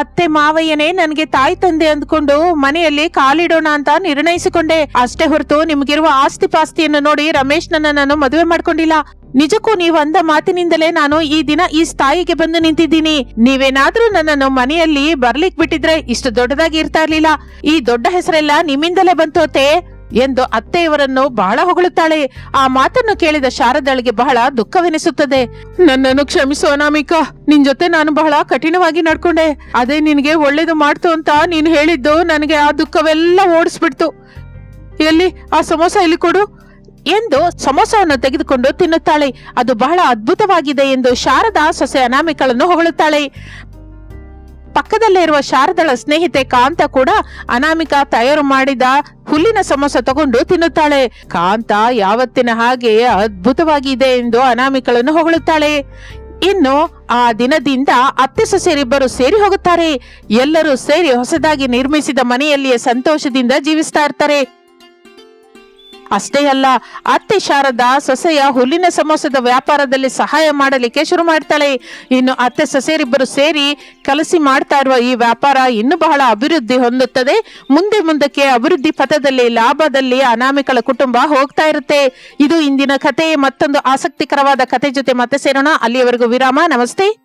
ಅತ್ತೆ ಮಾವಯ್ಯನೇ, ನನಗೆ ತಾಯಿ ತಂದೆ ಅಂದ್ಕೊಂಡು ಮನೆಯಲ್ಲಿ ಕಾಲಿಡೋಣ ಅಂತ ನಿರ್ಣಯಿಸಿಕೊಂಡೆ. ಅಷ್ಟೇ ಹೊರತು ನಿಮ್ಗಿರುವ ಆಸ್ತಿ ಪಾಸ್ತಿಯನ್ನು ನೋಡಿ ರಮೇಶ್ ನನ್ನ ನಾನು ಮದುವೆ ಮಾಡ್ಕೊಂಡಿಲ್ಲ. ನಿಜಕ್ಕೂ ನೀವು ಅಂದ ಮಾತಿನಿಂದಲೇ ನಾನು ಈ ದಿನ ಈ ಸ್ಥಾಯಿಗೆ ಬಂದು ನಿಂತಿದ್ದೀನಿ. ನೀವೇನಾದ್ರೂ ನನ್ನನ್ನು ಮನೆಯಲ್ಲಿ ಬರ್ಲಿಕ್ ಬಿಟ್ಟಿದ್ರೆ ಇಷ್ಟು ದೊಡ್ಡದಾಗಿ ಇರ್ತಾ ಇರ್ಲಿಲ್ಲ. ಈ ದೊಡ್ಡ ಹೆಸರೆಲ್ಲ ನಿಮ್ಮಿಂದಲೇ ಬಂತೋತೆ ಎಂದು ಅತ್ತೆಯವರನ್ನು ಬಹಳ ಹೊಗಳುತ್ತಾಳೆ. ಆ ಮಾತನ್ನು ಕೇಳಿದ ಶಾರದಳಿಗೆ ಬಹಳ ದುಃಖವೆನಿಸುತ್ತದೆ. ನನ್ನನ್ನು ಕ್ಷಮಿಸು ಅನಾಮಿಕಾ. ನಿನ್ ಜೊತೆ ನಾನು ಬಹಳ ಕಠಿಣವಾಗಿ ನಡ್ಕೊಂಡೆ. ಅದೇ ನಿನಗೆ ಒಳ್ಳೇದು ಮಾಡ್ತು ಅಂತ ನೀನು ಹೇಳಿದ್ದು ನನಗೆ ಆ ದುಃಖವೆಲ್ಲ ಓಡಿಸ್ಬಿಡ್ತು. ಎಲ್ಲಿ? ಆ ಸಮೋಸ ಇಲ್ಲಿ ಕೊಡು? ಎಂದು ಸಮೋಸವನ್ನು ತೆಗೆದುಕೊಂಡು ತಿನ್ನುತ್ತಾಳೆ. ಅದು ಬಹಳ ಅದ್ಭುತವಾಗಿದೆ ಎಂದು ಶಾರದಾ ಸೊಸೆ ಅನಾಮಿಕಳನ್ನು ಹೊಗಳುತ್ತಾಳೆ. ಪಕ್ಕದಲ್ಲೇ ಇರುವ ಶಾರದಳ ಸ್ನೇಹಿತೆ ಕಾಂತ ಕೂಡ ಅನಾಮಿಕಾ ತಯಾರು ಮಾಡಿದ ಹುಲ್ಲಿನ ಸಮೋಸ ತಗೊಂಡು ತಿನ್ನುತ್ತಾಳೆ. ಕಾಂತ ಯಾವತ್ತಿನ ಹಾಗೆ ಅದ್ಭುತವಾಗಿದೆ ಎಂದು ಅನಾಮಿಕಳನ್ನು ಹೊಗಳುತ್ತಾಳೆ. ಇನ್ನು ಆ ದಿನದಿಂದ ಅತ್ತೆ ಸೊಸೆಯರಿಬ್ಬರು ಸೇರಿ ಹೋಗುತ್ತಾರೆ. ಎಲ್ಲರೂ ಸೇರಿ ಹೊಸದಾಗಿ ನಿರ್ಮಿಸಿದ ಮನೆಯಲ್ಲಿಯೇ ಸಂತೋಷದಿಂದ ಜೀವಿಸ್ತಾ ಇರ್ತಾರೆ. ಅಷ್ಟೇ ಅಲ್ಲ, ಅತ್ತೆ ಶಾರದಾ ಸೊಸೆಯ ಹುಲ್ಲಿನ ಸಮೋಸದ ವ್ಯಾಪಾರದಲ್ಲಿ ಸಹಾಯ ಮಾಡಲಿಕ್ಕೆ ಶುರು ಮಾಡ್ತಾಳೆ. ಇನ್ನು ಅತ್ತೆ ಸೊಸೆಯರಿಬ್ಬರು ಸೇರಿ ಕಲಸಿ ಮಾಡ್ತಾ ಇರುವ ಈ ವ್ಯಾಪಾರ ಇನ್ನು ಬಹಳ ಅಭಿವೃದ್ಧಿ ಹೊಂದುತ್ತದೆ. ಮುಂದೆ ಮುಂದಕ್ಕೆ ಅಭಿವೃದ್ಧಿ ಪಥದಲ್ಲಿ, ಲಾಭದಲ್ಲಿ ಅನಾಮಿಕಳ ಕುಟುಂಬ ಹೋಗ್ತಾ ಇರುತ್ತೆ. ಇದು ಇಂದಿನ ಕತೆ. ಮತ್ತೊಂದು ಆಸಕ್ತಿಕರವಾದ ಕತೆ ಜೊತೆ ಮತ್ತೆ ಸೇರೋಣ. ಅಲ್ಲಿಯವರೆಗೂ ವಿರಾಮ. ನಮಸ್ತೆ.